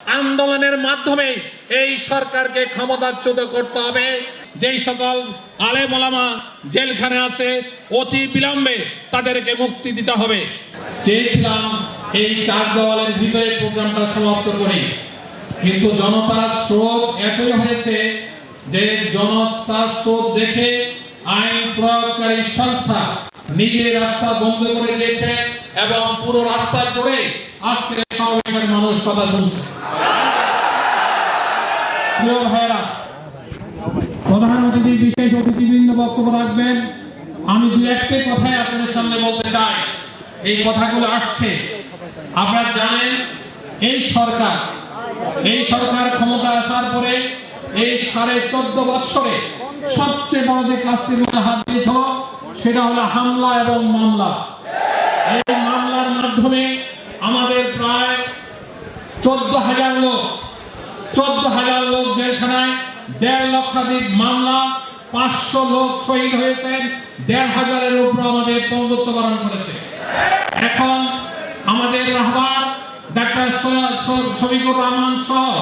আন্দোলনের মাধ্যমে এই সরকারকে ক্ষমতাচ্যুত করতে হবে। যেই সকল আলেম ওলামা জেলখানে আছে, অতি বিলম্বে তাদেরকে মুক্তি দিতে হবে। চেয়েছিলাম এই চার দেওয়ালের ভিতরে প্রোগ্রামটা সমাপ্ত করি। কিন্তু জনতার স্রোত এতই হয়েছে যে জনতার স্রোত দেখে আইন প্রয়োগকারী সংস্থা নিজে রাস্তা বন্ধ করে দিয়েছে এবং পুরো রাস্তা জুড়ে আজকের সমাবেশের মানুষ কথা শুনছে। প্রিয় ভাইরা অতিথি বিশেষ অতিথিবৃন্দ বক্তব্য রাখবেন। আমি দু একটি কথাই আপনাদের সামনে বলতে চাই। এই কথাগুলো আসছে। আপনারা জানেন, এই সরকার এই সরকার ক্ষমতা আসার পরে এই সাড়ে চোদ্দ বৎসরে সবচেয়ে বড় যে মধ্যে হাত দিয়েছিল, সেটা হলো হামলা এবং মামলা। এই মামলার মাধ্যমে আমাদের প্রায় চোদ্দ হাজার লোক চোদ্দ হাজার লোক জেলখানায়, দেড় লক্ষাধিক মামলা, পাঁচশো লোক শহীদ হয়েছেন দেড় হাজারের উপর আমাদের পঙ্গুত্বকরণ করেছে। এখন আমাদের রাহবার ডাক্তার শফিকুর রহমান সহ,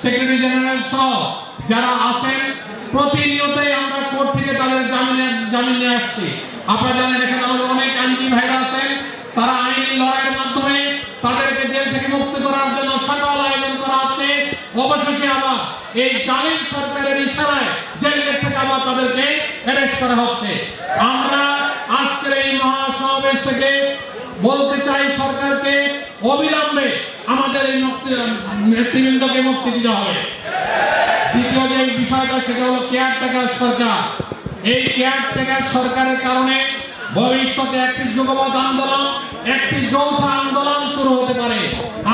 সেক্রেটারি জেনারেল সহ যারা আছেন, প্রতিনিয়তই আমরা কোর্ট থেকে তাদের জামিনে জামিন নিয়ে আসছি। আপনারা জানেন এখানে আমাদের অনেক আইনজীবী ভাইরা আছেন, তারা আইনি লড়াইয়ের মাধ্যমে তাদেরকে জেল থেকে মুক্ত করার জন্য সকল আয়োজন করা হচ্ছে অবশেষে আবার এই জালিম সরকারের ইশারায় জেল থেকে আবার তাদেরকে অ্যারেস্ট করা হচ্ছে। আমরা আজকের এই মহাসমাবেশ থেকে বলতে চাই সরকারকে অবিলম্বে আমাদের এই মুক্তি নেতৃবৃন্দকে মুক্তি দিতে হবে। দ্বিতীয় যে বিষয়টা সেটা হলো কেয়ার টেকার সরকার। এই কেয়ার টেকার সরকারের কারণে ভবিষ্যতে একটি যুগপৎ আন্দোলন, একটি যৌথ আন্দোলন শুরু হতে পারে।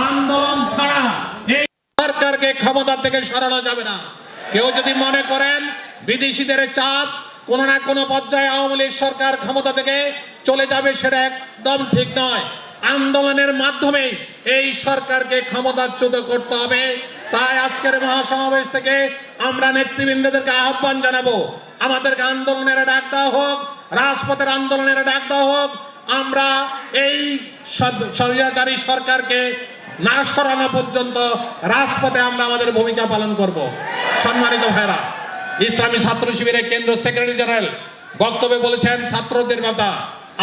আন্দোলন ছাড়া সরকারকে ক্ষমতা থেকে সরানো যাবে না। কেউ যদি মনে করেন বিদেশিদের চাপ, কোনো না কোনো পর্যায়ে আওয়ামী লীগ সরকার ক্ষমতা থেকে চলে যাবে, সেটা একদম ঠিক নয়। আন্দোলনের মাধ্যমে এই সরকারকে ক্ষমতাচ্যুত করতে হবে। তাই আজকের মহাসমাবেশ থেকে আমরা নেতৃবৃন্দদেরকে আহ্বান জানাব, আমাদেরকে আন্দোলনের ডাক দেওয়া হোক, রাজপথের আন্দোলনের ডাক দেওয়া হোক, আমরা এই সরকারকে না সরানো পর্যন্ত রাজপথে আমরা আমাদের ভূমিকা পালন করব। সম্মানিত ভাইরা, ইসলামী ছাত্র শিবিরের কেন্দ্র সেক্রেটারি জেনারেল বক্তব্যে বলেছেন, ছাত্রদের কথা।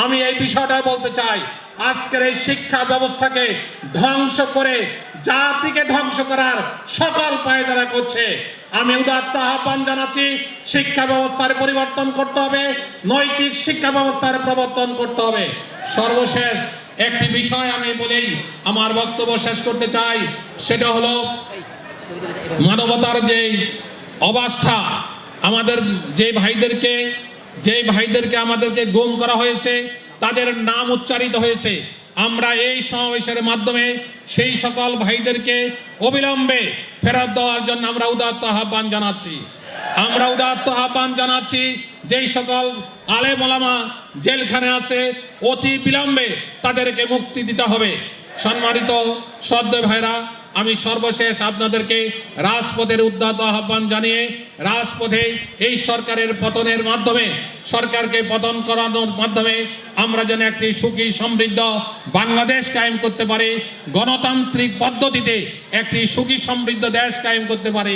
আমি এই বিষয়টা বলতে চাই, আজকের এই শিক্ষা ব্যবস্থাকে ধ্বংস করে, জাতিকে ধ্বংস করার সকল পায়দারা করছে। আমি উদাত্ত আহ্বান জানাচ্ছি, শিক্ষা ব্যবস্থার পরিবর্তন করতে হবে, নৈতিক শিক্ষা ব্যবস্থার প্রবর্তন করতে হবে। সর্বশেষ একটি বিষয় আমি বলেই আমার বক্তব্য শেষ করতে চাই, সেটা হলো মানবতার যে অবস্থা, আমাদের যে ভাইদেরকে যে ভাইদেরকে আমাদেরকে গুম করা হয়েছে, তাদের নাম উচ্চারিত হয়েছে। আমরা এই সমাবেশের মাধ্যমে সেই সকল ভাইদেরকে অবিলম্বে ফেরত দেওয়ার জন্য আমরা উদাত্ত আহ্বান জানাচ্ছি। আমরা উদাত্ত আহ্বান জানাচ্ছি, যেই সকল আলেম ওলামা জেলখানে আছে অতি বিলম্বে তাদেরকে মুক্তি দিতে হবে। সম্মানিত সদ্য ভাইরা, আমি সর্বশেষ আপনাদেরকে রাজপথের উদ্যত আহ্বান জানিয়ে রাজপথে এই সরকারের পতনের মাধ্যমে, সরকারকে পতন করানোর মাধ্যমে আমরা যেন একটি সুখী, সমৃদ্ধ বাংলাদেশ কায়েম করতে পারি, গণতান্ত্রিক পদ্ধতিতে একটি সুখী, সমৃদ্ধ দেশ কায়েম করতে পারি।